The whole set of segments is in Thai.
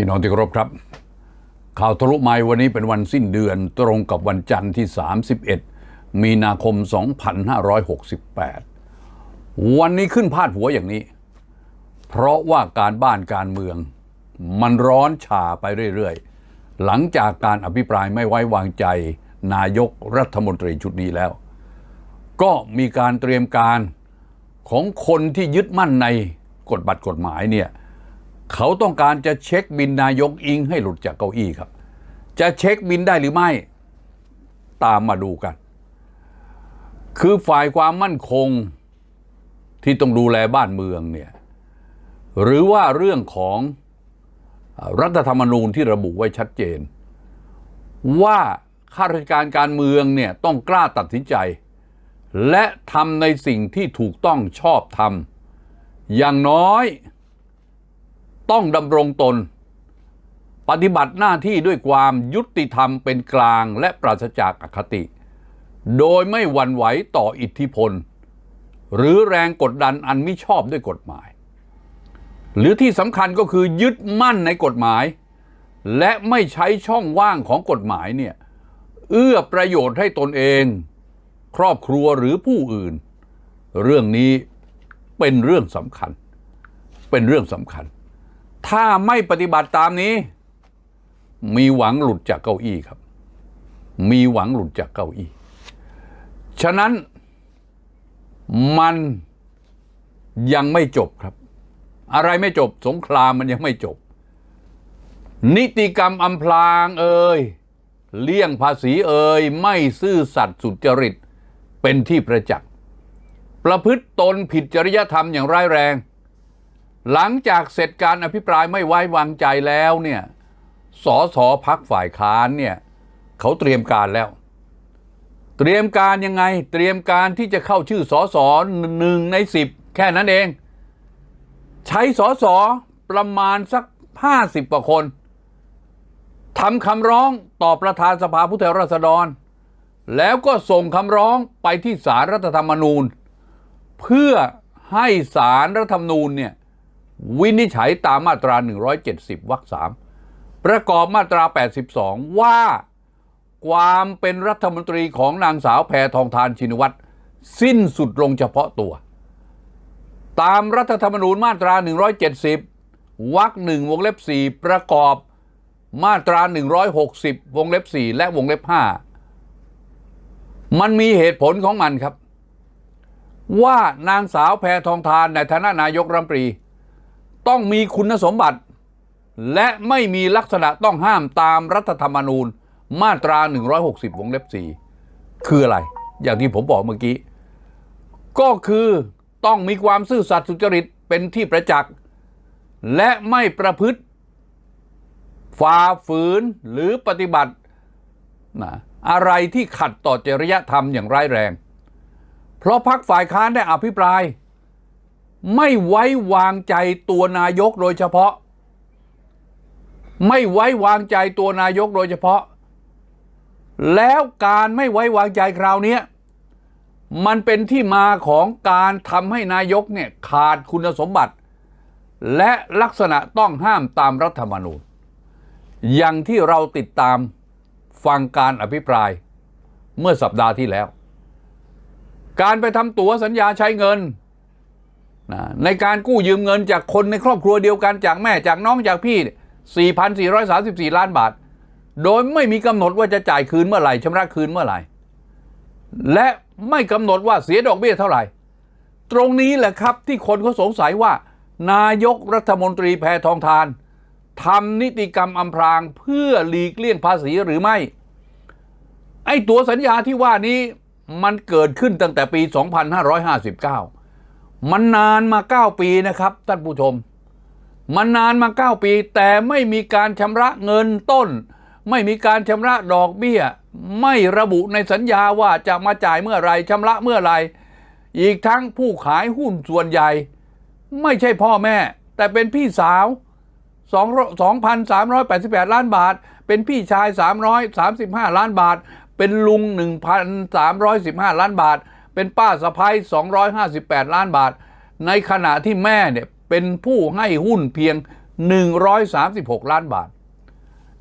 พี่น้องที่เคารพครับ ข่าวทะลุไม้วันนี้เป็นวันสิ้นเดือนตรงกับวันจันทร์ที่ 31 มีนาคม 2568 วันนี้ขึ้นพาดหัวอย่างนี้ เพราะว่าการบ้านการเมือง มันร้อนชาไปเรื่อยๆ หลังจากการอภิปรายไม่ไว้วางใจ นายกรัฐมนตรีชุดนี้แล้ว ก็มีการเตรียมการของคนที่ยึดมั่นในกฎบัตรกฎหมายเนี่ย เขาต้องการจะเช็คบินนายกอิงให้หลุดจากเก้าอี้ครับ จะเช็คบินได้หรือไม่ ตามมาดูกัน คือฝ่ายความมั่นคงที่ต้องดูแลบ้านเมืองเนี่ยหรือว่าเรื่องของรัฐธรรมนูญที่ระบุไว้ชัดเจน ว่าข้าราชการการเมืองเนี่ยต้องกล้าตัดสินใจ และทำในสิ่งที่ถูกต้องชอบธรรมอย่างน้อย ต้องดำรงตน ปฏิบัติหน้าที่ด้วยความยุติธรรมเป็นกลางและปราศจากอคติ โดยไม่หวั่นไหวต่ออิทธิพล หรือแรงกดดันอันมิชอบด้วยกฎหมาย หรือที่สำคัญก็คือยึดมั่นในกฎหมาย และไม่ใช้ช่องว่างของกฎหมายเนี่ยเอื้อประโยชน์ให้ตนเอง ครอบครัวหรือผู้อื่น เรื่องนี้เป็นเรื่องสำคัญ เป็นเรื่องสำคัญ ถ้าไม่ปฏิบัติตามนี้ มีหวังหลุดจากเก้าอี้ครับ มีหวังหลุดจากเก้าอี้ ฉะนั้นมันยังไม่จบครับ อะไรไม่จบ สงครามมันยังไม่จบ นิติกรรมอำพรางเอ่ยเลี่ยงภาษีเอ่ยไม่ซื่อสัตย์สุจริตเป็นที่ประจักษ์ประพฤติตนผิดจริยธรรมอย่างร้ายแรง หลังจากเสร็จการอภิปรายไม่ไว้วางใจแล้วเนี่ยสอสอพักฝ่ายค้านเนี่ยเขาเตรียมการแล้ว เตรียมการยังไง เตรียมการที่จะเข้าชื่อสอสอหนึ่งในสิบแค่นั้นเอง ใช้สอสอประมาณสักห้าสิบกว่าคนทำคำร้องต่อประธานสภาผู้แทนราษฎร แล้วก็ส่งคำร้องไปที่ศาลรัฐธรรมนูญ เพื่อให้ศาลรัฐธรรมนูญเนี่ย วินิจฉัยตามมาตรา 170วรรคสามประกอบมาตรา 82 ว่าความเป็นรัฐมนตรีของนางสาวแพทองทานชินวัตร สิ้นสุดลงเฉพาะตัว ตามรัฐธรรมนูญมาตรา 170วรรคหนึ่งวงเล็บ 4 ประกอบมาตรา 160 วงเล็บ 4 และวงเล็บ 5 มันมีเหตุผลของมันครับ ว่านางสาวแพทองทานในฐานะนายกรัฐมนตรี ต้องมีคุณสมบัติ และไม่มีลักษณะต้องห้ามตามรัฐธรรมนูญมาตรา 160 วงเล็บ 4 คืออะไร อย่างที่ผมบอกเมื่อกี้ ก็คือต้องมีความซื่อสัตย์สุจริตเป็นที่ประจักษ์ และไม่ประพฤติฝ่าฝืนหรือปฏิบัตินะอะไรที่ขัดต่อจริยธรรมอย่างร้ายแรง เพราะพักฝ่ายค้านได้อภิปราย ไม่ไว้วางใจตัวนายกโดยเฉพาะ ไม่ไว้วางใจตัวนายกโดยเฉพาะ แล้วการไม่ไว้วางใจคราวนี้มันเป็นที่มาของการทำให้นายกเนี่ยขาดคุณสมบัติ และลักษณะต้องห้ามตามรัฐธรรมนูญ อย่างที่เราติดตามฟังการอภิปรายเมื่อสัปดาห์ที่แล้ว การไปทำตั๋วสัญญาใช้เงิน นะในการกู้ยืมเงินจากคนในครอบครัวเดียวกันจากแม่จากน้องจากพี่ 4,434 ล้านบาท โดยไม่มีกำหนดว่าจะจ่ายคืนเมื่อไหร่ชำระคืนเมื่อไหร่ และไม่กำหนดว่าเสียดอกเบี้ยเท่าไหร่ ตรงนี้แหละครับที่คนเขาสงสัยว่า นายกรัฐมนตรีแพทองทานทำนิติกรรมอำพรางเพื่อหลีกเลี่ยงภาษีหรือไม่ ไอ้ตัวสัญญาที่ว่านี้มันเกิดขึ้นตั้งแต่ปี 2559 มันนานมา 9 ปีนะครับท่านผู้ชม มันนานมา 9 ปี แต่ไม่มีการชำระเงินต้น ไม่มีการชำระดอกเบี้ย ไม่ระบุในสัญญาว่าจะมาจ่ายเมื่อไรชำระเมื่อไรอีกทั้งผู้ขายหุ้นส่วนใหญ่ ไม่ใช่พ่อแม่ แต่เป็นพี่สาว 2,388 ล้านบาท เป็นพี่ชาย 335 ล้านบาท เป็นลุง 1,315 ล้านบาท เป็นป้าสะพ้าย258 ล้านบาท ในขณะที่แม่เนี่ยเป็นผู้ให้หุ้นเพียง 136 ล้านบาท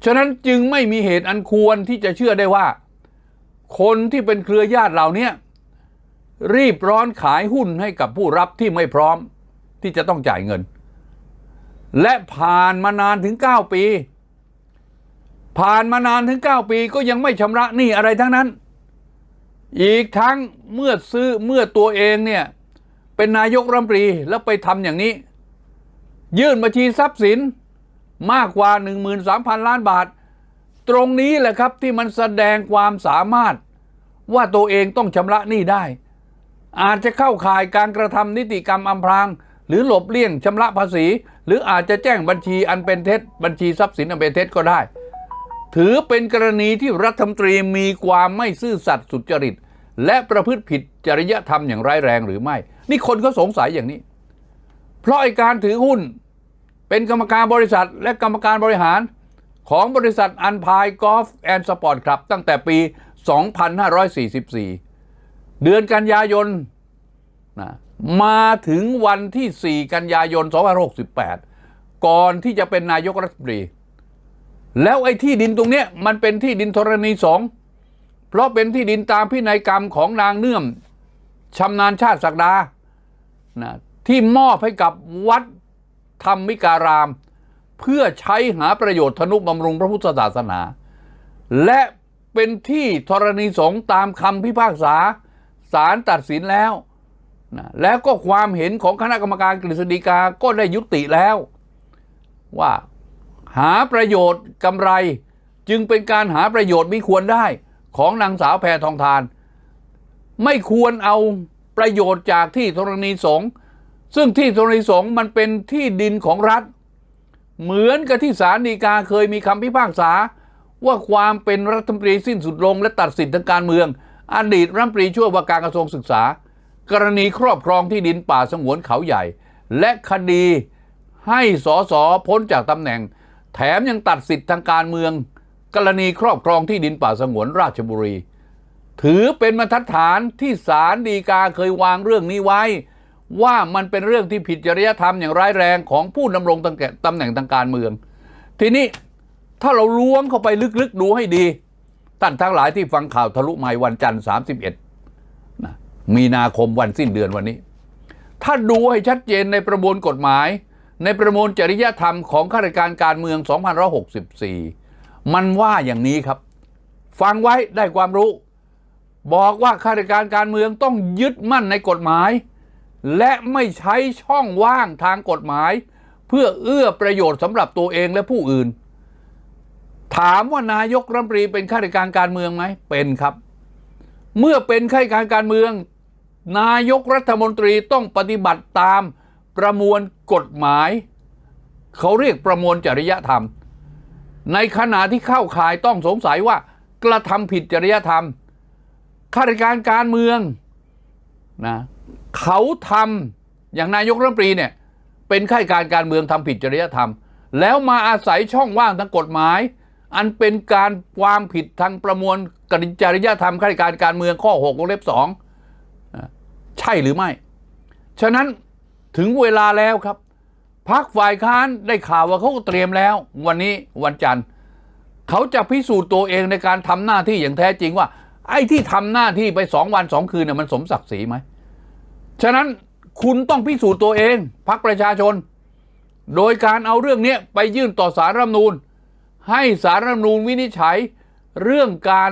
ฉะนั้นจึงไม่มีเหตุอันควรที่จะเชื่อได้ว่า คนที่เป็นเครือญาติเหล่านี้รีบร้อนขายหุ้นให้กับผู้รับที่ไม่พร้อมที่จะต้องจ่ายเงิน และผ่านมานานถึง 9 ปี ผ่านมานานถึง 9 ปีก็ยังไม่ชำระหนี้อะไรทั้งนั้น อีกทั้งเมื่อซื้อเมื่อตัวเองเนี่ย เป็นนายกรัฐมนตรีแล้วไปทำอย่างนี้ ยื่นบัญชีทรัพย์สินมากกว่า 13,000 ล้านบาท ตรงนี้แหละครับที่มันแสดงความสามารถว่าตัวเองต้องชำระหนี้ได้ อาจจะเข้าข่ายการกระทำนิติกรรมอำพราง หรือหลบเลี่ยงชำระภาษี หรืออาจจะแจ้งบัญชีอันเป็นเท็จ บัญชีทรัพย์สินอันเป็นเท็จก็ได้ ถือเป็นกรณีที่รัฐมนตรีมีความไม่ซื่อสัตย์สุจริต และประพฤติผิดจริยธรรมอย่างร้ายแรงหรือไม่ นี่คนก็สงสัยอย่างนี้ เพราะไอการถือหุ้น เป็นกรรมการบริษัทและกรรมการบริหารของบริษัทอันพายกอล์ฟแอนด์สปอร์ตคลับตั้งแต่ปี 2544 เดือนกันยายนนะมาถึงวันที่ 4 กันยายน 2568 ก่อนที่จะเป็นนายกรัฐมนตรี แล้วไอ้ที่ดินตรงเนี้ยมันเป็นที่ดินธรณีสงฆ์เพราะเป็นที่ดินตามพินัยกรรมของนางเนื่อมชำนาญชาติศักดานะที่มอบให้กับวัดธรรมิการาม เพื่อใช้หาประโยชน์ธนุบำรุงพระพุทธศาสนา และเป็นที่ธรณีสงฆ์ตามคำพิพากษาศาลตัดสินแล้วนะแล้วก็ความเห็นของคณะกรรมการกฤษฎีกาก็ได้ยุติแล้ว ว่า หาประโยชน์กำไร จึงเป็นการหาประโยชน์มิควรได้ของนางสาวแพทองทาน ไม่ควรเอาประโยชน์จากที่ธรณีสงฆ์ซึ่งที่ธรณีสงฆ์มันเป็นที่ดินของรัฐ เหมือนกับที่ศาลฎีกาเคยมีคำพิพากษา ว่าความเป็นรัฐมนตรีสิ้นสุดลงและตัดสิทธิทางการเมือง อดีตรัฐมนตรีช่วยว่าการกระทรวงศึกษา กรณีครอบครองที่ดินป่าสงวนเขาใหญ่ และคดีให้สสพ้นจากตำแหน่ง แถมยังตัดสิทธิ์ทางการเมือง กรณีครอบครองที่ดินป่าสงวนราชบุรี ถือเป็นบรรทัดฐานที่ศาลฎีกาเคยวางเรื่องนี้ไว้ ว่ามันเป็นเรื่องที่ผิดจริยธรรมอย่างร้ายแรงของผู้ดำรงตำแหน่งทางการเมือง ทีนี้ถ้าเราล้วงเข้าไปลึกๆดูให้ดีท่านทั้งหลายที่ฟังข่าวทะลุไมค์วันจันทร์31นะมีนาคมวันสิ้นเดือนวันนี้ ถ้าดูให้ชัดเจนในประมวลกฎหมาย ในประมวลจริยธรรมของข้าราชการการเมือง 2564 มันว่าอย่างนี้ครับ ฟังไว้ได้ความรู้ บอกว่าข้าราชการการเมืองต้องยึดมั่นในกฎหมาย และไม่ใช้ช่องว่างทางกฎหมาย เพื่อเอื้อประโยชน์สำหรับตัวเองและผู้อื่น ถามว่านายกรัฐมนตรีเป็นข้าราชการการเมืองไหมเป็นครับ เมื่อเป็นข้าราชการการเมือง นายกรัฐมนตรีต้องปฏิบัติตาม ประมวลกฎหมาย เขาเรียกประมวลจริยธรรม ในขณะที่เข้าข่ายต้องสงสัยว่า กระทำผิดจริยธรรมข้าราชการการเมืองนะเขาทำอย่างนายกรัฐมนตรีเนี่ยเป็นข้าราชการการเมืองทำผิดจริยธรรม แล้วมาอาศัยช่องว่างทางกฎหมาย อันเป็นการความผิดทางประมวลกจริยธรรมข้าราชการการเมืองข้อ6วงเล็บ2ใช่หรือไม่ ฉะนั้น ถึงเวลาแล้วครับพักฝ่ายค้านได้ข่าวว่าเขาเตรียมแล้ว วันนี้วันจันทร์เขาจะพิสูจน์ตัวเองในการทำหน้าที่อย่างแท้จริงว่า ไอ้ที่ทำหน้าที่ไปสองวันสองคืนเนี่ยมันสมศักดิ์ศรีไหมฉะนั้นคุณต้องพิสูจน์ตัวเองพักประชาชน โดยการเอาเรื่องนี้ไปยื่นต่อสารรัฐธรรมนูญให้สารรัฐธรรมนูญวินิจฉัย เรื่องการ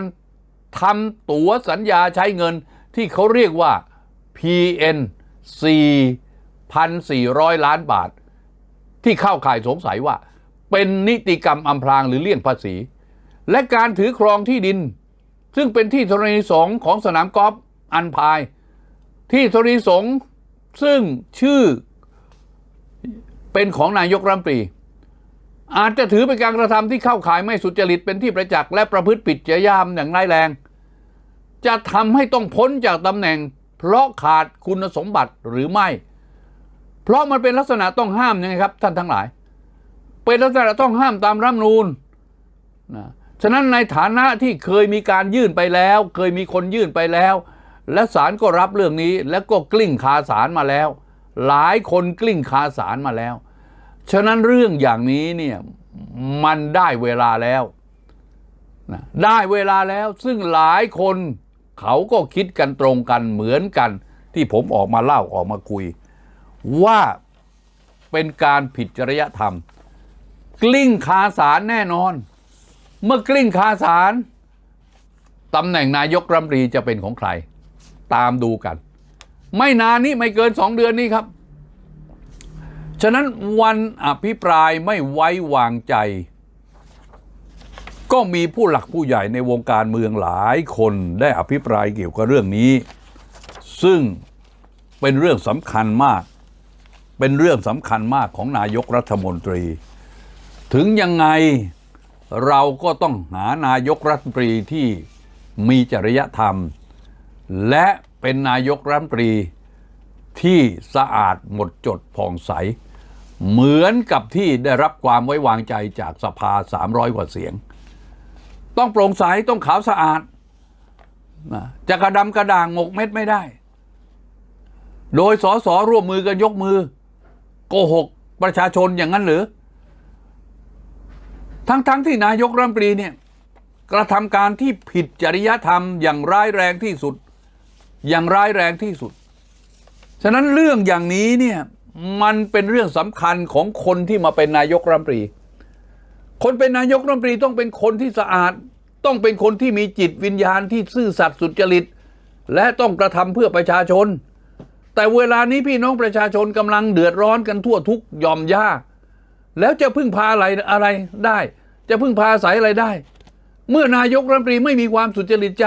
ทำตั๋วสัญญาใช้เงินที่เขาเรียกว่า PN 4,400 ล้านบาท ที่เข้าข่ายสงสัยว่า เป็นนิติกรรมอำพรางหรือเลี่ยงภาษี และการถือครองที่ดิน ซึ่งเป็นที่ธรณีสงของสนามกอล์ฟอันพาย ที่ธรณีสงซึ่งชื่อเป็นของนายกรัฐมนตรี อาจจะถือเป็นการกระทำที่เข้าข่ายไม่สุจริตเป็นที่ประจักษ์และประพฤติผิดจริยธรรมอย่างร้ายแรง จะทำให้ต้องพ้นจากตำแหน่ง เพราะขาดคุณสมบัติหรือไม่ เพราะมันเป็นลักษณะต้องห้ามยังไงครับ ท่านทั้งหลาย เป็นลักษณะต้องห้ามตามรัฐธรรมนูญนะฉะนั้นในฐานะที่เคยมีการยื่นไปแล้ว เคยมีคนยื่นไปแล้ว และศาลก็รับเรื่องนี้ แล้วก็กลิ้งคาศาลมาแล้ว หลายคนกลิ้งคาศาลมาแล้ว ฉะนั้นเรื่องอย่างนี้เนี่ยมันได้เวลาแล้วนะได้เวลาแล้วซึ่งหลายคนเขาก็คิดกันตรงกันเหมือนกัน ที่ผมออกมาเล่าออกมาคุย ว่าเป็นการผิดจริยธรรม กลิ้งคาสารแน่นอน เมื่อกลิ้งคาสารตำแหน่งนายกรัฐมนตรีจะเป็นของใคร ตามดูกัน ไม่นานนี้ไม่เกินสองเดือนนี้ครับ ฉะนั้นวันอภิปรายไม่ไว้วางใจ ก็มีผู้หลักผู้ใหญ่ในวงการเมืองหลายคนได้อภิปรายเกี่ยวกับเรื่องนี้ ซึ่งเป็นเรื่องสำคัญมาก เป็นเรื่องสำคัญมากของนายกรัฐมนตรี ถึงยังไงเราก็ต้องหานายกรัฐมนตรีที่มีจริยธรรม และเป็นนายกรัฐมนตรีที่สะอาดหมดจดผ่องใส เหมือนกับที่ได้รับความไว้วางใจจากสภา 300 กว่าเสียง ต้องโปร่งใสต้องขาวสะอาดจะกระดำกระด่างหมกเม็ดไม่ได้ โดยสอสอร่วมมือกันยกมือ โกหกประชาชนอย่างนั้นหรือ ทั้งๆทที่นายกรัฐมนตรีเนี่ยกระทำการที่ผิดจริยธรรมอย่างร้ายแรงที่สุด อย่างร้ายแรงที่สุด ฉะนั้นเรื่องอย่างนี้เนี่ยมันเป็นเรื่องสำคัญของคนที่มาเป็นนายกรัฐมนตรี คนเป็นนายกรัฐมนตรีต้องเป็นคนที่สะอาด ต้องเป็นคนที่มีจิตวิญญาณที่ซื่อสัตย์สุจริต และต้องกระทำเพื่อประชาชน แต่เวลานี้พี่น้องประชาชนกำลังเดือดร้อนกันทั่วทุกย่อมย่า แล้วจะพึ่งพาอะไรอะไรได้ จะพึ่งพาอาศัยอะไรได้ เมื่อนายกรัฐมนตรีไม่มีความสุจริตใจ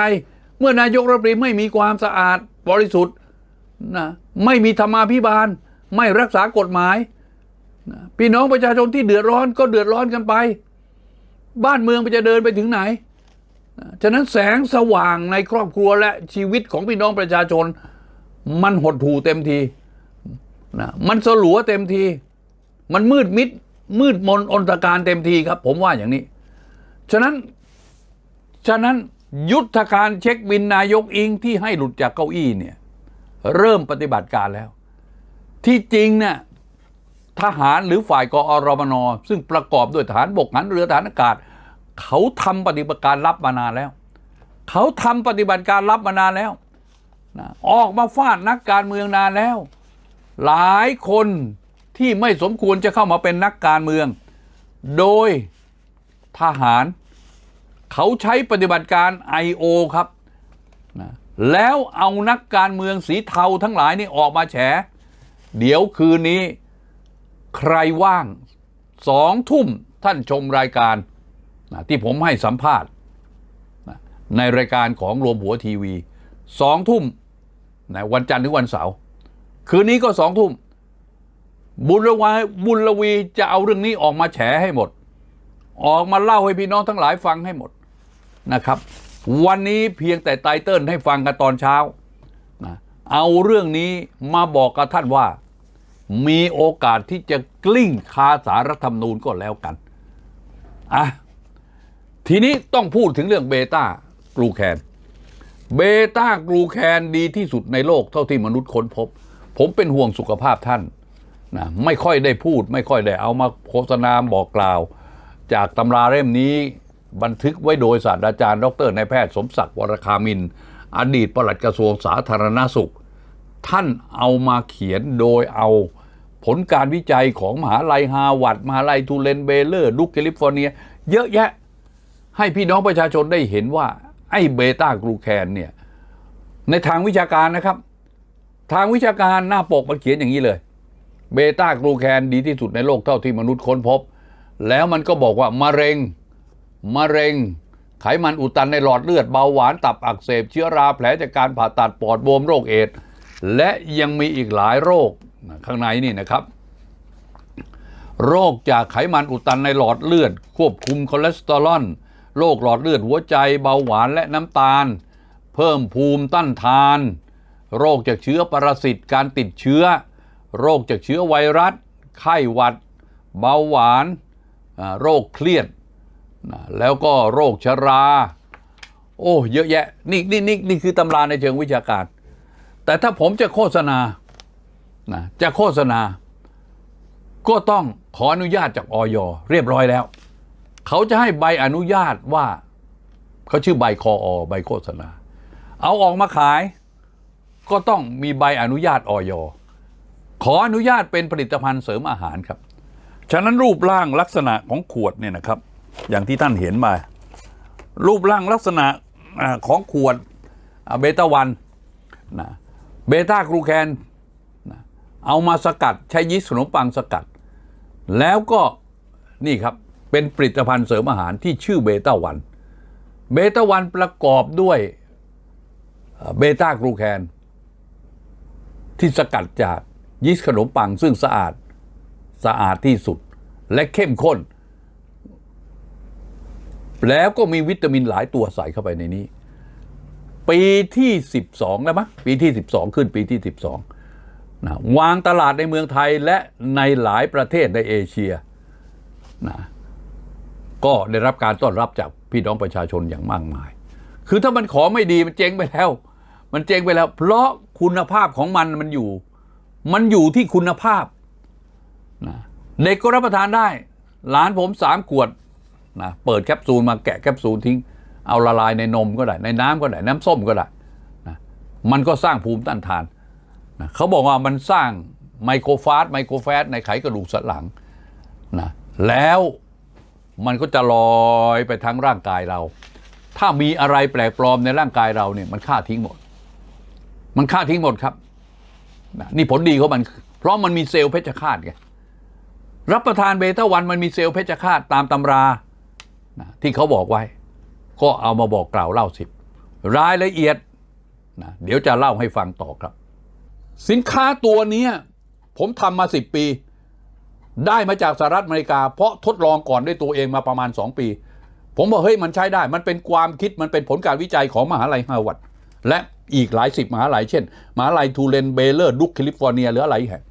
เมื่อนายกรัฐมนตรีไม่มีความสะอาดบริสุทธิ์นะไม่มีธรรมาภิบาล ไม่รักษากฎหมายนะพี่น้องประชาชนที่เดือดร้อนก็เดือดร้อนกันไป บ้านเมืองมันจะเดินไปถึงไหนนะฉะนั้นแสงสว่างในครอบครัวและชีวิตของพี่น้องประชาชน มันหดหู่เต็มทีนะมันสลัวเต็มที มันมืดมิด มืดมนอนตการเต็มทีครับ ผมว่าอย่างนี้ ฉะนั้น ฉะนั้นยุทธการเช็คบินนายกอิงที่ให้หลุดจากเก้าอี้เนี่ย เริ่มปฏิบัติการแล้ว ที่จริงเนี่ยทหารหรือฝ่ายกอรมน ซึ่งประกอบด้วยทหารบกทหารเรือทหารอากาศ เขาทำปฏิบัติการลับมานานแล้ว เขาทำปฏิบัติการลับมานานแล้ว นะออกมาฟาดนักการเมืองนานแล้ว หลายคนที่ไม่สมควรจะเข้ามาเป็นนักการเมือง โดยทหาร เขาใช้ปฏิบัติการ I.O. ครับนะแล้วเอานักการเมืองสีเทาทั้งหลายนี่ออกมาแฉ เดี๋ยวคืนนี้ ใครว่างสองทุ่มท่านชมรายการนะที่ผมให้สัมภาษณ์นะในรายการของรวมหัวทีวี สองทุ่มนะวันจันทร์ถึงวันเสาร์คืนนี้ก็สองทุ่ม บุญละวายบุญละวีจะเอาเรื่องนี้ออกมาแฉให้หมด ออกมาเล่าให้พี่น้องทั้งหลายฟังให้หมดนะครับ วันนี้เพียงแต่ไตเติ้ลให้ฟังกันตอนเช้านะเอาเรื่องนี้มาบอกกับท่านว่า มีโอกาสที่จะกลิ้งคาสารรัฐธรรมนูญก็แล้วกันอะทีนี้ต้องพูดถึงเรื่องเบต้ากลูแคน เบต้ากลูแคนดีที่สุดในโลกเท่าที่มนุษย์ค้นพบ ผมเป็นห่วงสุขภาพท่านนะไม่ค่อยได้พูด ไม่ค่อยได้เอามาโฆษณาบอกกล่าว จากตำราเล่มนี้บันทึกไว้โดยศาสตราจารย์ดรนายแพทย์สมศักดิ์วรคามิน อดีตปลัดกระทรวงสาธารณาสุข ท่านเอามาเขียนโดยเอาผลการวิจัยของมหาลัยฮาวาดมหาลัยทูเลนเบเลอร์ ดุกแคลิฟอร์เนีย เยอะแยะ ให้พี่น้องประชาชนได้เห็นว่า ไอ้เบต้ากลูแคนเนี่ยในทางวิชาการนะครับ ทางวิชาการหน้าปกมันเขียนอย่างนี้เลย เบต้ากลูแคนดีที่สุดในโลกเท่าที่มนุษย์ค้นพบ แล้วมันก็บอกว่ามะเร็งมะเร็ง ไขมันอุดตันในหลอดเลือดเบาหวานตับอักเสบ เชื้อราแผลจากการผ่าตัดปอดบวมโรคเอดและยังมีอีกหลายโรคข้างในนี่นะครับ โรคจากไขมันอุดตันในหลอดเลือด ควบคุมคอเลสเตอรอล โรคหลอดเลือดหัวใจเบาหวานและน้ำตาล เพิ่มภูมิต้านทาน โรคจากเชื้อปรสิตการติดเชื้อ โรคจากเชื้อไวรัส ไข้หวัด เบาหวาน โรคเครียด แล้วก็โรคชรา โอ้เยอะแยะนี่นี่นี่นี่คือตำราในเชิงวิชาการ แต่ถ้าผมจะโฆษณานะจะโฆษณา ก็ต้องขออนุญาตจากออยเรียบร้อยแล้ว เขาจะให้ใบอนุญาตว่า เขาชื่อใบคออใบโฆษณา เอาออกมาขาย ก็ต้องมีใบอนุญาตออยขออนุญาตเป็นผลิตภัณฑ์เสริมอาหารครับ ฉะนั้นรูปร่างลักษณะของขวดเนี่ยนะครับ อย่างที่ท่านเห็นมา รูปร่างลักษณะของขวดเบต้าวันนะเบต้ากรูแคนนะเอามาสกัดใช้ยีสต์ขนมปังสกัด แล้วก็นี่ครับ เป็นผลิตภัณฑ์เสริมอาหารที่ชื่อเบต้าวัน เบต้าวันประกอบด้วยเบต้ากรูแคนที่สกัดจากยีสต์ขนมปังซึ่งสะอาดสะอาดที่สุดและเข้มข้น แล้วก็มีวิตามินหลายตัวใส่เข้าไปในนี้ ปีที่ 12 แล้วมั้งปีที่ 12 ขึ้นปีที่ 12นะวางตลาดในเมืองไทยและในหลายประเทศในเอเชียนะ ก็ได้รับการต้อนรับจากพี่น้องประชาชนอย่างมากมาย คือถ้ามันขอไม่ดีมันเจ๊งไปแล้ว มันเจ๊งไปแล้ว เพราะคุณภาพของมันมันอยู่ มันอยู่ที่คุณภาพนะเด็กก็รับประทานได้ หลานผมสามขวดนะเปิดแคปซูลมาแกะแคปซูลทิ้ง เอาละลายในนมก็ได้ ในน้ำก็ได้ น้ำส้มก็ได้นะมันก็สร้างภูมิต้านทานนะเขาบอกว่ามันสร้างไมโครฟาสไมโครแฟตในไขกระดูกสันหลังนะแล้ว มันก็จะลอยไปทั้งร่างกายเรา ถ้ามีอะไรแปลกปลอมในร่างกายเราเนี่ยมันฆ่าทิ้งหมด มันฆ่าทิ้งหมดครับ นี่ผลดีของมัน เพราะมันมีเซลล์เพชฌฆาตไง รับประทานเบต้าวันมันมีเซลล์เพชฌฆาตตามตำราที่เขาบอกไว้ ก็เอามาบอกกล่าวเล่าสิบรายละเอียดนะเดี๋ยวจะเล่าให้ฟังต่อครับ สินค้าตัวนี้ผมทำมาสิบปี ได้มาจากสหรัฐอเมริกา เพราะทดลองก่อนด้วยตัวเองมาประมาณ 2 ปี ผมบอกเฮ้ยมันใช้ได้ มันเป็นความคิดมันเป็นผลการวิจัยของมหาลัยฮาวาดและอีกหลายสิบมหาลัยเช่นมหาลัยทูเลนเบเลอร์ดุกแคลิฟอร์เนียหรืออะไรแห่ง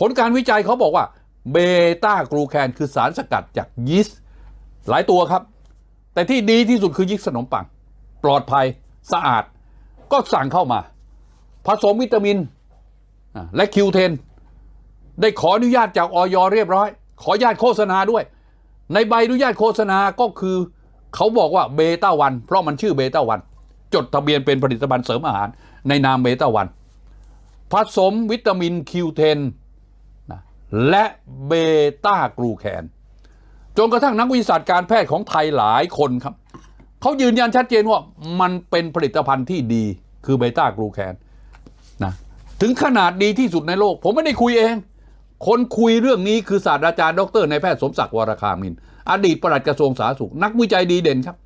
ผลการวิจัยเขาบอกว่าเบต้ากรูแคนคือสารสกัดจากยีสต์หลายตัวครับ แต่ที่ดีที่สุดคือยีสต์ขนมปัง ปลอดภัยสะอาด ก็สั่งเข้ามา ผสมวิตามินและคิวเทน ได้ขออนุญาตจากออยเรียบร้อย ขออนุญาตโฆษณาด้วย ในใบอนุญาตโฆษณาก็คือเขาบอกว่าเบต้าวันเพราะมันชื่อเบต้าวันจดทะเบียนเป็นผลิตภัณฑ์เสริมอาหาร ในนามเบต้าวันผสมวิตามินคิวเทนและเบต้ากรูแคนจนกระทั่งนักวิทยาศาสตร์การแพทย์ของไทยหลายคนครับเขายืนยันชัดเจนว่ามันเป็นผลิตภัณฑ์ที่ดีคือเบต้ากรูแคนนะถึงขนาดดีที่สุดในโลก ผมไม่ได้คุยเอง คนคุยเรื่องนี้คือศาสตราจารย์ดรนายแพทย์สมศักดิ์วรคามิน อดีตปลัดกระทรวงสาธารณสุข นักวิจัยดีเด่นครับ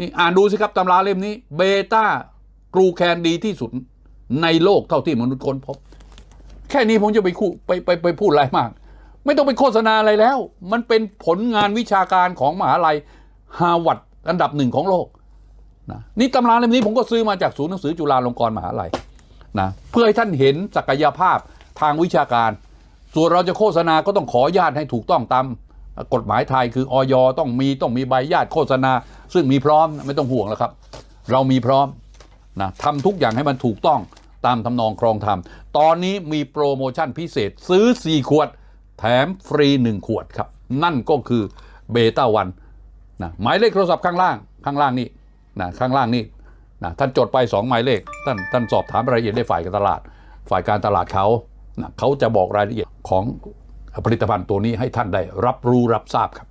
นี่อ่านดูสิครับตำราเล่มนี้ เบต้ากรูแคนดีที่สุดในโลกเท่าที่มนุษย์ค้นพบ แค่นี้ผมจะไปคู่ไปไปไปพูดอะไรมาก ไม่ต้องไปโฆษณาอะไรแล้ว มันเป็นผลงานวิชาการของมหาลัยฮาร์วาร์ดอันดับหนึ่งของโลกนะนี่ตำราเล่มนี้ผมก็ซื้อมาจากศูนย์หนังสือจุฬาลงกรณ์มหาลัยนะเพื่อให้ท่านเห็นศักยภาพทางวิชาการ ส่วนเราจะโฆษณาก็ต้องขออนุญาตให้ถูกต้องตามกฎหมายไทยคือออยต้องมีต้องมีใบญาตโฆษณา ซึ่งมีพร้อมไม่ต้องห่วงแล้วครับ เรามีพร้อมนะทำทุกอย่างให้มันถูกต้องตามทำนองครองธรรม ตอนนี้มีโปรโมชั่นพิเศษซื้อ 4 ขวด แถมฟรี 1 ขวดครับ นั่นก็คือเบต้าวันนะหมายเลขโทรศัพท์ข้างล่าง ข้างล่างนี่นะข้างล่างนี่นะท่านจดไป 2 หมายเลข ท่านท่านสอบถามรายละเอียดได้ฝ่ายการตลาด ฝ่ายการตลาดเขา นะเขาจะบอกรายละเอียดของผลิตภัณฑ์ตัวนี้ให้ท่านได้รับรู้รับทราบครับ